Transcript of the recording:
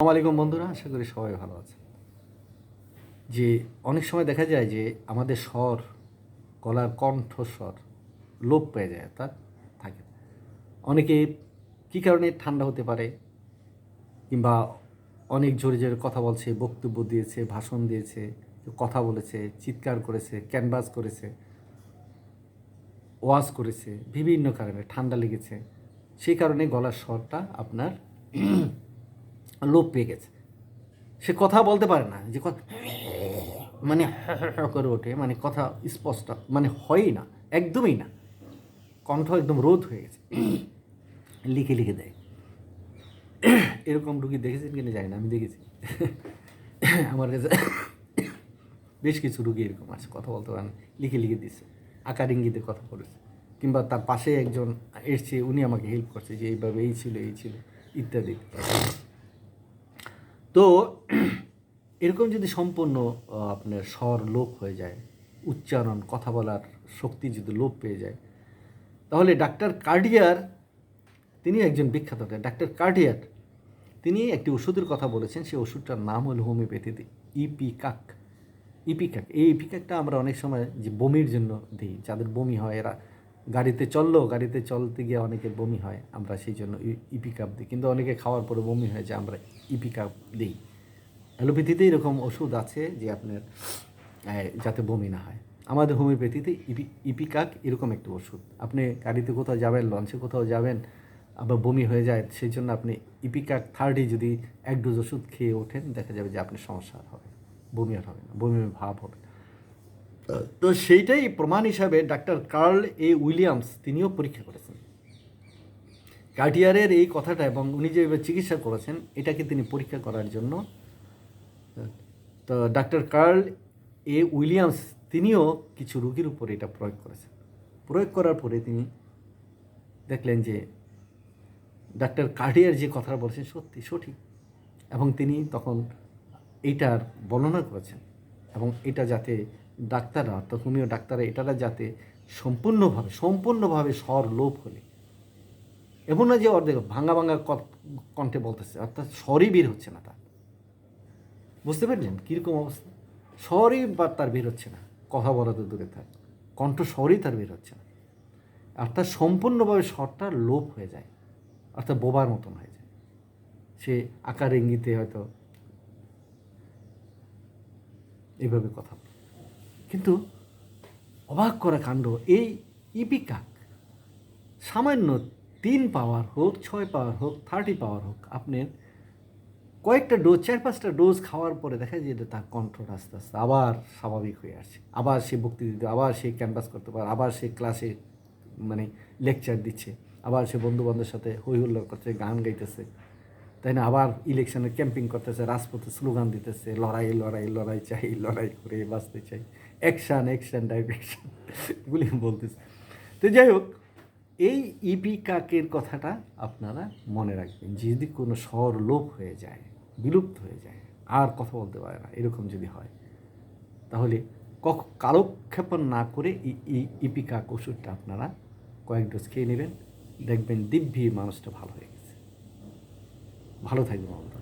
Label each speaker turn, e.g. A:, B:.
A: আলাইকুম বন্ধুরা, আশা করি সবাই ভালো আছে যে অনেক সময় দেখা যায় যে আমাদের স্বর, গলার কণ্ঠস্বর লোপ পেয়ে যায় তার থাকে। অনেকে কী কারণে ঠান্ডা হতে পারে, কিংবা অনেক জোরে জোরে কথা বলছে, বক্তব্য দিয়েছে, ভাষণ দিয়েছে কথা বলেছে, চিৎকার করেছে, ক্যানভাস করেছে, ওয়াজ করেছে, বিভিন্ন কারণে ঠান্ডা লেগেছে, সেই কারণে গলার স্বরটা আপনার লোপ পেয়ে গেছে। সে কথা বলতে পারে না, যে কথা মানে করে ওঠে মানে কথা স্পষ্ট মানে হয়ই না, একদমই না। কণ্ঠ একদম রোধ হয়ে গেছে। লিখে লিখে দেয়। এরকম রুগী দেখেছেন কিনা জানি না, আমি দেখেছি। আমার কাছে বেশ কিছু রুগী এরকম আছে, কথা বলতে পারেন লিখে লিখে দিচ্ছে, আকার ইঙ্গিতে কথা বলেছে। কিংবা তার পাশে একজন এসছে, উনি আমাকে হেল্প করছে, যে এইভাবে এই ছিল এই ছিল, ইত্যাদি। তো এরকম যদি সম্পূর্ণ আপনার স্বর লোপ হয়ে যায়, উচ্চারণ, কথা বলার শক্তি যদি লোপ পেয়ে যায়, তাহলে ডাক্তার কার্ডিয়ার তিনি একজন বিখ্যাত ডাক্তার। কার্ডিয়ার, তিনি একটি ওষুধের কথা বলেছেন, সেই ওষুধটার নাম হলো হোমিওপ্যাথিতে, ইপিকাক ইপিকাক এই ইপিকাকটা আমরা অনেক সময় যে বমির জন্য দিই, যাদের বমি হয় এরা গাড়িতে চলল, গাড়িতে চলতে গিয়ে অনেকের বমি হয়, আমরা সেই জন্য ই- ইপিকাপ দিই। কিন্তু অনেকে খাওয়ার পরে বমি হয় যে আমরা ইপিকাপ দিই। অ্যালোপ্যাথিতে এরকম ওষুধ আছে যে আপনার যাতে বমি না হয়। আমাদের হোমিওপ্যাথিতে ইপি ইপিকাক এরকম একটা ওষুধ। আপনি গাড়িতে কোথাও যাবেন লঞ্চে কোথাও যাবেন, আবার বমি হয়ে যায়, সেই জন্য আপনি ইপিকাক থার্ডে যদি এক ডোজ ওষুধ খেয়ে ওঠেন, দেখা যাবে যে আপনার সমস্যা হবে বমি আর হবে না, বমি ভাব হবে না। তো সেইটাই প্রমাণ হিসাবে ডাক্তার কার্ল এ উইলিয়ামস তিনিও পরীক্ষা করেছেন। কার্ডিয়ারের এই কথাটা এবং উনি যে চিকিৎসা করেছেন, এটাকে তিনি পরীক্ষা করার জন্য, তো ডাক্তার কার্ল এ উইলিয়ামস তিনিও কিছু রোগীর উপরে এটা প্রয়োগ করেছেন। প্রয়োগ করার পরে তিনি দেখলেন যে ডাক্তার কার্ডিয়ার যে কথাটা বলছেন সত্যি সঠিক এবং তিনি তখন এইটার বর্ণনা করেছেন এবং এটা যাতে ডাক্তাররা অর্থাৎ হোমিও ডাক্তাররা এটারা যাতে সম্পূর্ণভাবে সম্পূর্ণভাবে স্বর লোপ হলে। এমন না যে অর্ধেক, ভাঙা ভাঙা কণ্ঠে বলতেছে, অর্থাৎ স্বরই বের হচ্ছে না তার। বুঝতে পারলেন কীরকম অবস্থা? স্বরই বা তার বের হচ্ছে না, কথা বলা তো দূরে থাক। কণ্ঠ স্বরই তার বের হচ্ছে না। অর্থাৎ সম্পূর্ণভাবে স্বরটা লোপ হয়ে যায়, অর্থাৎ বোবার মতন হয়ে যায়। সে আকার ইঙ্গিতে হয়তো এইভাবে কথা বলে। কিন্তু অবাক করা কাণ্ড, এই ইপিকাক সামান্য তিন পাওয়ার হোক, ছয় পাওয়ার হোক থার্টি পাওয়ার হোক আপনার কয়েকটা ডোজ চার পাঁচটা ডোজ খাওয়ার পরে দেখা যায় যে তার কণ্ঠটা আস্তে আস্তে আবার স্বাভাবিক হয়ে আসছে। আবার সে বক্তৃতা দিতে, আবার সে ক্যানভাস করতে পারে, আবার সে ক্লাসে মানে লেকচার দিচ্ছে, আবার সে বন্ধু বান্ধবের সাথে হই হুল্লোড় করছে, গান গাইতেছে। তাই না? আবার ইলেকশনে ক্যাম্পিং করতেছে, রাজপথে স্লোগান দিতেছে, লড়াই লড়াই লড়াই চাই, লড়াই করে বাঁচতে চাই। অ্যাকশান অ্যাকশান ডাইরেকশন এগুলি বলতেছে। তো যাই হোক, এই ইপি কাকের কথাটা আপনারা মনে রাখবেন, যদি কোনো স্বর লোপ হয়ে যায়, বিলুপ্ত হয়ে যায়, আর কথা বলতে পারে না, এরকম যদি হয়, তাহলে কখ, কালক্ষেপণ না করে ইপিকাক ওষুধটা আপনারা কয়েক ডোজ খেয়ে নেবেন, দেখবেন দিব্যি মানুষটা ভালো হয়ে গেছে। ভালো থাকব বন্ধুরা